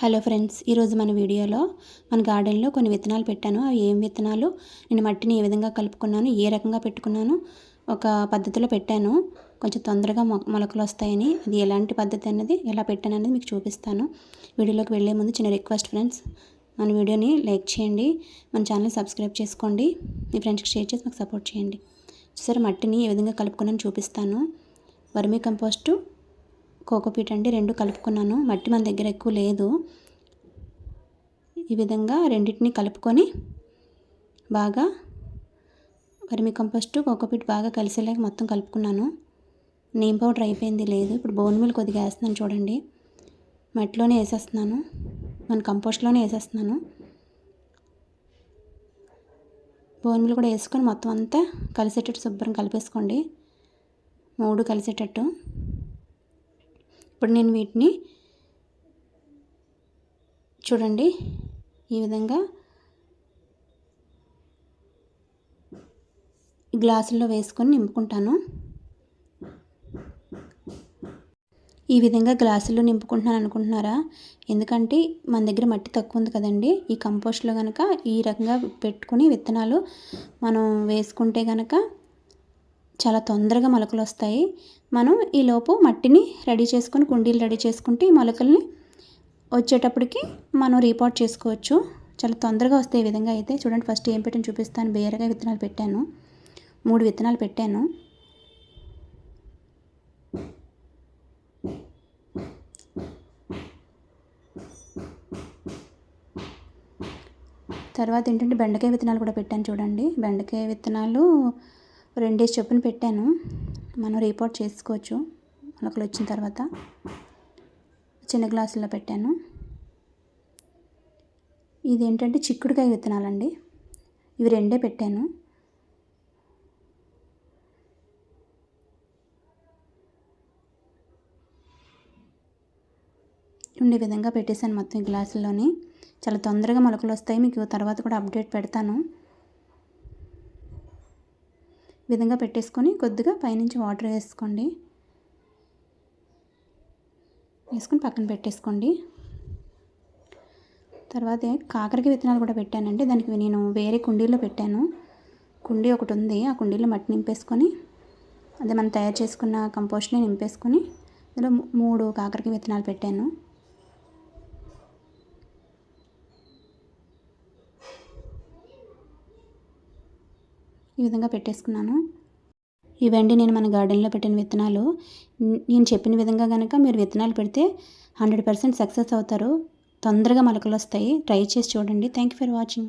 Hello friends ఈరోజు మన వీడియోలో మన గార్డెన్లో కొన్ని విత్తనాలు పెట్టాను. అవి ఏం విత్తనాలు నేను మట్టిని ఏ విధంగా కలుపుకున్నాను ఏ రకంగా పెట్టుకున్నాను ఒక పద్ధతిలో పెట్టాను. కొంచెం తొందరగా మొలకలు వస్తాయని అది ఎలాంటి పద్ధతి అన్నది ఎలా పెట్టాను అనేది మీకు చూపిస్తాను. వీడియోలోకి వెళ్ళే ముందు చిన్న రిక్వెస్ట్ ఫ్రెండ్స్ మన వీడియోని లైక్ చేయండి మన ఛానల్ సబ్స్క్రైబ్ చేసుకోండి మీ ఫ్రెండ్స్కి షేర్ చేసి మాకు సపోర్ట్ చేయండి. సరే మట్టిని ఏ విధంగా కలుపుకున్నాను చూపిస్తాను. వర్మీ కంపోస్టు కోకోపీట్ అండి రెండు కలుపుకున్నాను. మట్టి మన దగ్గర ఎక్కువ లేదు. ఈ విధంగా రెండింటిని కలుపుకొని బాగా వర్మి కంపోస్ట్ కోకోపీట్ బాగా కలిసేలాగా మొత్తం కలుపుకున్నాను. నీమ్ పౌడర్ అయిపోయింది లేదు. ఇప్పుడు బోన్ మిల్ కొద్దిగా వేస్తున్నాను చూడండి. మట్టిలోనే వేసేస్తున్నాను. మన కంపోస్ట్లోనే వేసేస్తున్నాను. బోన్ మిల్ కూడా వేసుకొని మొత్తం అంతా కలిసేటట్టు శుభ్రం కలిపేసుకోండి. మూడు కలిసేటట్టు. ఇప్పుడు నేను వీటిని చూడండి. ఈ విధంగా గ్లాసుల్లో వేసుకొని నింపుకుంటాను. ఈ విధంగా గ్లాసుల్లో నింపుకుంటున్నాను అనుకుంటున్నారా? ఎందుకంటే మన దగ్గర మట్టి తక్కువ ఉంది కదండి. ఈ కంపోస్ట్లో కనుక ఈ రకంగా పెట్టుకుని విత్తనాలు మనం వేసుకుంటే కనుక చాలా తొందరగా మొలకలు వస్తాయి మనం ఈలోపు మట్టిని రెడీ చేసుకొని కుండీలు రెడీ చేసుకుంటే ఈ మొలకల్ని వచ్చేటప్పటికి మనం రీపోర్ట్ చేసుకోవచ్చు. చాలా తొందరగా వస్తాయి ఈ విధంగా అయితే. చూడండి ఫస్ట్ ఏం పెట్టాను చూపిస్తాను. బేరగా విత్తనాలు పెట్టాను. మూడు విత్తనాలు పెట్టాను. తర్వాత ఏంటంటే బెండకాయ విత్తనాలు కూడా పెట్టాను చూడండి. బెండకాయ విత్తనాలు రెండేసి చొప్పున పెట్టాను. మనం రిపోర్ట్ చేసుకోవచ్చు. మొలకలు వచ్చిన తర్వాత చిన్న గ్లాసుల్లో పెట్టాను. ఇది ఏంటంటే చిక్కుడుకాయ విత్తనాలండి. ఇవి రెండే పెట్టాను. ఉండే విధంగా పెట్టేశాను మొత్తం ఈ గ్లాసుల్లోని. చాలా తొందరగా మొలకలు వస్తాయి. మీకు తర్వాత కూడా అప్డేట్ పెడతాను. విధంగా పెట్టేసుకొని కొద్దిగా పైనుంచి వాటర్ వేసుకోండి. వేసుకొని పక్కన పెట్టేసుకోండి. తర్వాత కాకరకాయ విత్తనాలు కూడా పెట్టానండి. దానికి నేను వేరే కుండీలో పెట్టాను. కుండీ ఒకటి ఉంది. ఆ కుండీలో మట్టి నింపేసుకొని అదే మనం తయారు చేసుకున్న కంపోస్ట్ని నింపేసుకొని ఇందులో మూడు కాకరకాయ విత్తనాలు పెట్టాను. ఈ విధంగా పెట్టేసుకున్నాను. ఇవండి నేను మన గార్డెన్లో పెట్టిన విత్తనాలు. నేను చెప్పిన విధంగా కనుక మీరు విత్తనాలు పెడితే హండ్రెడ్ పర్సెంట్ సక్సెస్ అవుతారు. తొందరగా మొలకలు వస్తాయి. ట్రై చేసి చూడండి. Thank you for watching.